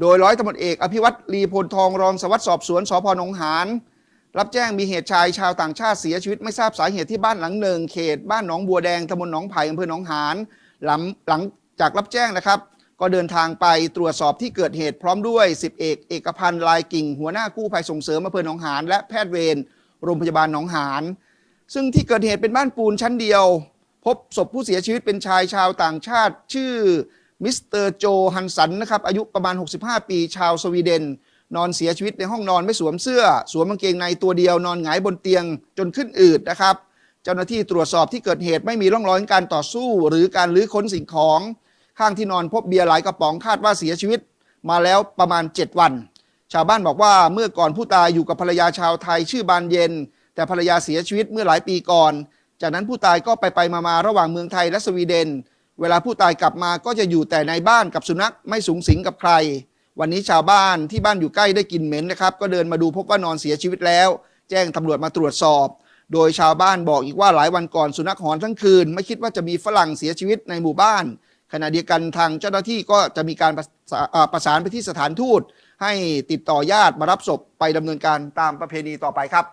โดยร้อยตำรวจเอกอภิวัตรลีพลทองรองสวัสดิ์สอบสวนสพหนองหานรับแจ้งมีเหตุชายชาวต่างชาติเสียชีวิตไม่ทราบสาเหตุที่บ้านหลังหนึ่งเขตบ้านหนองบัวแดงตำบลหนองไผ่อำเภอหนองหานหลังหลังจากรับแจ้งนะครับ ก็เดินทางไปตรวจสอบที่เกิดเหตุพร้อมด้วย10เอกเอกพันธ์ลายกิ่ง หัวหน้ากู้ภัยส่งเสริมอำเภอหนองหานและแพทย์เวรโรงพยาบาลหนองหานซึ่งที่เกิดเหตุเป็นบ้านปูนชั้นเดียว พบศพผู้เสียชีวิตเป็นชายชาวต่างชาติ ชื่อ มิสเตอร์โจฮันสันนะครับอายุประมาณ 65 ปีชาวสวีเดน นอนเสียชีวิตในห้องนอนไม่สวมเสื้อ สวมกางเกงในตัวเดียวนอนหงายบนเตียงจนขึ้นอืดนะครับ เจ้าหน้าที่ตรวจสอบที่เกิดเหตุไม่มีร่องรอยการต่อสู้หรือการลื้อค้นสิ่งของ ข้างที่นอนพบเบียร์หลายกระป๋องคาดว่าเสียชีวิต มาแล้วประมาณ 7 วัน ชาวบ้านบอกว่าเมื่อก่อนผู้ตายอยู่กับภรรยาชาวไทยชื่อบานเย็น แต่ภรรยาเสียชีวิตเมื่อหลายปีก่อน จากนั้นผู้ตายก็ไปไปมามาระหว่างเมืองไทยและสวีเดน เวลาผู้ตายกลับมาก็จะอยู่แต่ในบ้านกับสุนัขไม่สูงสิงกับใคร วันนี้ชาวบ้านที่บ้านอยู่ใกล้ได้กลิ่นเหม็นนะครับ ก็เดินมาดูพบว่านอนเสียชีวิตแล้ว แจ้งตำรวจมาตรวจสอบ โดยชาวบ้านบอกอีกว่าหลายวันก่อนสุนัขหอนทั้งคืน ไม่คิดว่าจะมีฝรั่งเสียชีวิตในหมู่บ้าน ขณะเดียวกันทางเจ้าหน้าที่ก็จะมีการประสาเอ่อประสานไปที่สถานทูต ให้ติดต่อญาติมารับศพไปดำเนินการตามประเพณีต่อไปครับ